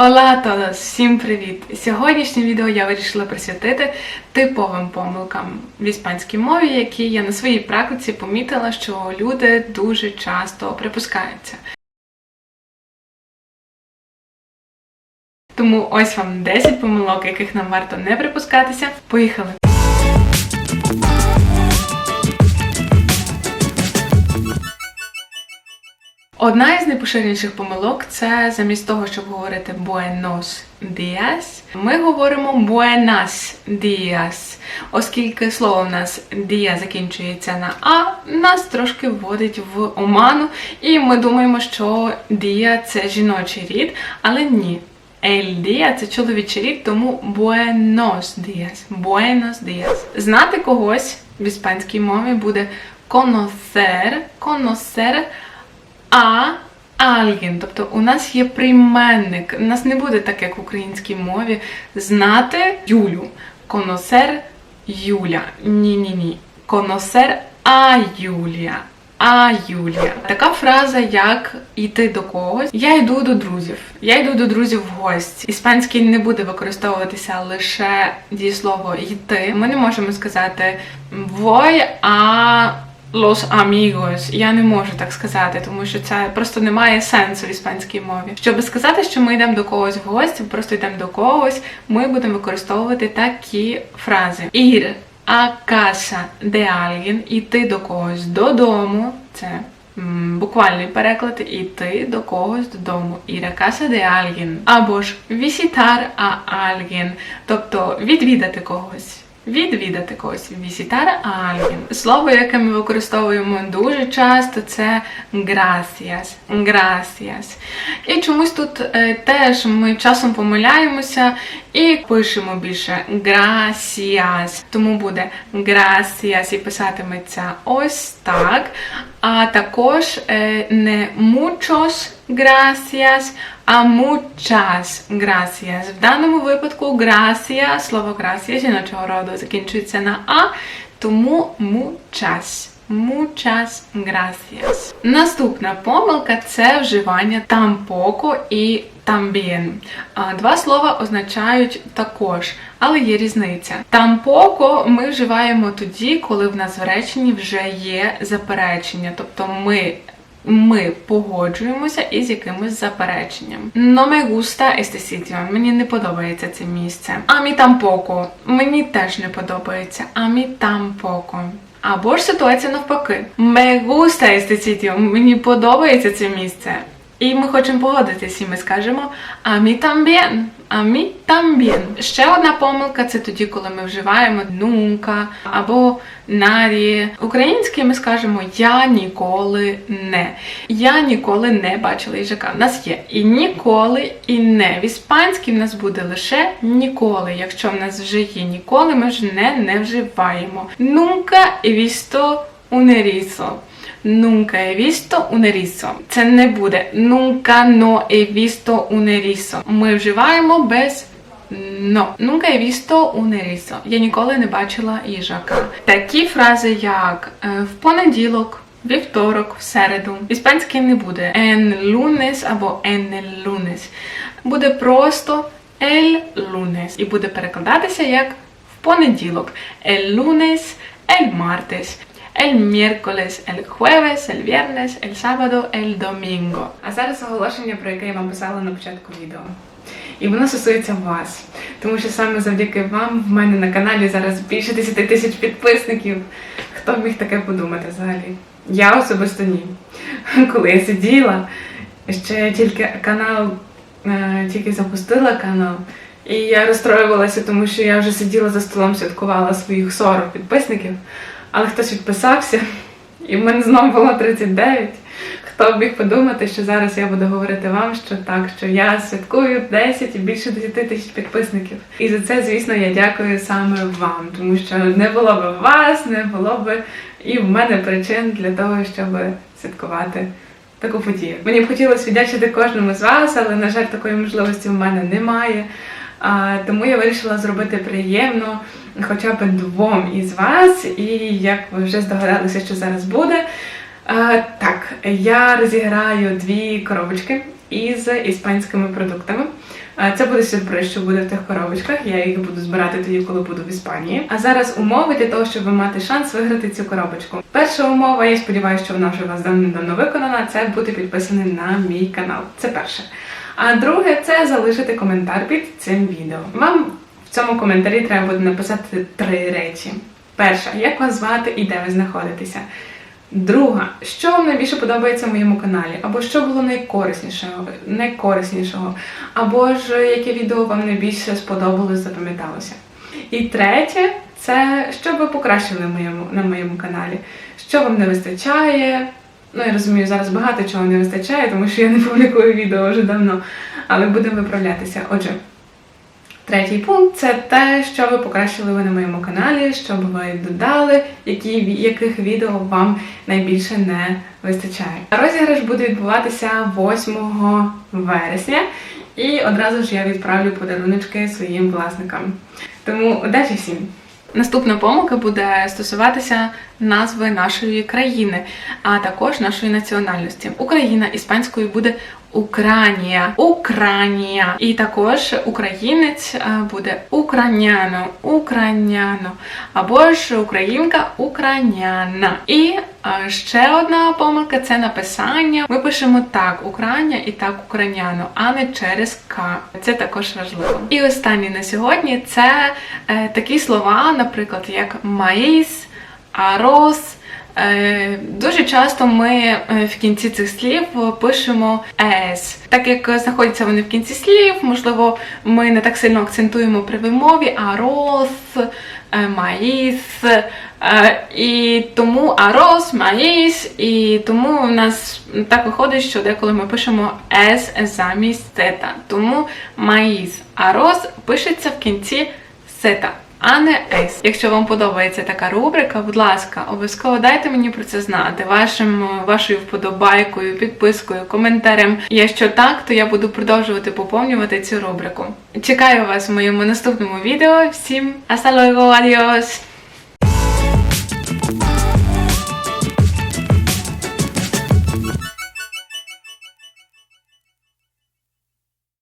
Ола todos! Всім привіт! Сьогоднішнє відео я вирішила присвятити типовим помилкам в іспанській мові, які я на своїй практиці помітила, що люди дуже часто припускаються. Тому ось вам 10 помилок, яких нам варто не припускатися. Поїхали! Одна із найпоширеніших помилок це замість того, щоб говорити buenos días, ми говоримо buenas días. Оскільки слово в нас дія закінчується на а, нас трошки вводить в оману, і ми думаємо, що дія це жіночий рід, але ні. El día – це чоловічий рід, тому buenos días. Buenos días. Знати когось в іспанській мові буде conocer, conocer а alguien. Тобто у нас є прийменник. У нас не буде так, як в українській мові, знати Юлю. Conocer Юля. Ні-ні-ні. Conocer а Юлія. А Юлія. Така фраза, як йти до когось. Я йду до друзів. Я йду до друзів в гості. Іспанський не буде використовуватися лише дієслово йти. Ми не можемо сказати voy a Los amigos. Я не можу так сказати, тому що це просто не має сенсу в іспанській мові. Щоб сказати, що ми йдемо до когось в гості, просто йдемо до когось, ми будемо використовувати такі фрази: Ir a casa de alguien, іти до когось додому. Це м, буквальний переклад іти до когось додому. Ir a casa de alguien. Або ж visitar a alguien, тобто відвідати когось. Відвідати когось a alguien. Слово, яке ми використовуємо дуже часто, це gracias. Gracias. І чомусь тут е, теж ми часом помиляємося і пишемо більше gracias. Тому буде gracias і писатиметься ось так. А також е, не muchos gracias, а muchas gracias. В даному випадку gracia, слово gracia жіночого роду закінчується на а, тому muchas. Muchas gracias. Наступна помилка це вживання tampoco і también. Два слова означають також, але є різниця. Tampoco ми вживаємо тоді, коли в нас в реченні вже є заперечення, тобто ми ми погоджуємося із якимось запереченням. No me gusta este sitio. Мені не подобається це місце. А mí tampoco. Мені теж не подобається. А mí tampoco. Або ж ситуація навпаки. Me gusta este sitio. Мені подобається це місце. І ми хочемо погодитись, і ми скажемо «A mí también. А mí también. Ще одна помилка це тоді, коли ми вживаємо nunca або нарі. Українською ми скажемо я ніколи не. Я ніколи не бачила їжака. У нас є і ніколи, і не. В іспанській в нас буде лише ніколи. Якщо в нас вже є ніколи, ми ж не, не вживаємо. He visto un erizo. Nunca he visto un erizo. Це не буде nunca no he visto un erizo. Ми вживаємо без No. Nunca he visto un erizo. Я ніколи не бачила їжака. Такі фрази, як е, в понеділок, вівторок, в середу. В іспанській не буде en lunes або en el lunes. Буде просто el lunes. І буде перекладатися як в понеділок. El lunes, el martes. El miércoles, el jueves, el viernes, el sábado, el domingo. А зараз оголошення, про яке я вам писала на початку відео. І воно стосується вас. Тому що саме завдяки вам в мене на каналі зараз більше 10 тисяч підписників. Хто міг таке подумати взагалі? Я особисто ні. Коли я сиділа, ще тільки канал, е, тільки запустила канал, і я розстроювалася, тому що я вже сиділа за столом, святкувала своїх 40 підписників, але хтось відписався, і в мене знову було 39. Хто б міг подумати, що зараз я буду говорити вам, що так, що я святкую 10 і більше 10 тисяч підписників. І за це, звісно, я дякую саме вам, тому що не було б вас, не було б і в мене причин для того, щоб святкувати таку подію. Мені б хотілося віддячити кожному з вас, але, на жаль, такої можливості в мене немає. А, тому я вирішила зробити приємно хоча б двом із вас, і як ви вже здогадалися, що зараз буде. Е, так, я розіграю дві коробочки із іспанськими продуктами. Е, Це буде сюрприз, що буде в тих коробочках. Я їх буду збирати тоді, коли буду в Іспанії. А зараз умови для того, щоб мати шанс виграти цю коробочку. Перша умова, я сподіваюся, що вона вже вас давно виконана. Це бути підписаним на мій канал. Це перше. А друге, це залишити коментар під цим відео. Вам в цьому коментарі треба буде написати три речі. Перша, як вас звати і де ви знаходитеся. Друга, що вам найбільше подобається в моєму каналі, або що було найкориснішого, найкориснішого, або ж яке відео вам найбільше сподобалось, запам'яталося. І третє, це що ви покращили моєму, на моєму каналі, що вам не вистачає. Ну, я розумію, зараз багато чого не вистачає, тому що я не публікую відео вже давно, але будемо виправлятися. Отже, Третій пункт це те, що ви покращили ви на моєму каналі, що б ви додали, які, яких відео вам найбільше не вистачає. Розіграш буде відбуватися 8 вересня, і одразу ж я відправлю подаруночки своїм власникам. Тому удачі всім! Наступна помилка буде стосуватися назви нашої країни, а також нашої національності. Україна іспанською буде Українія, Українія. І також українець е, буде Украняно, Украняно, або ж українка Украняна. І е, ще одна помилка це написання. Ми пишемо так Україна і так Украняно, а не через К. Це також важливо. І останнє на сьогодні це е, такі слова, наприклад, як маїс, арос. Е, Дуже часто ми е, в кінці цих слів пишемо «ес». Так як знаходяться вони в кінці слів, можливо, ми не так сильно акцентуємо при вимові арос, е, маїс, і тому арос, маїс, і тому у нас так виходить, що деколи ми пишемо «ес» замість «сета». Тому маїс, арос пишеться в кінці «сета» а не ес. Якщо вам подобається така рубрика, будь ласка, обов'язково дайте мені про це знати вашим вашою вподобайкою, підпискою, коментарем. Якщо так, то я буду продовжувати поповнювати цю рубрику. Чекаю вас в моєму наступному відео. Всім luego, adios!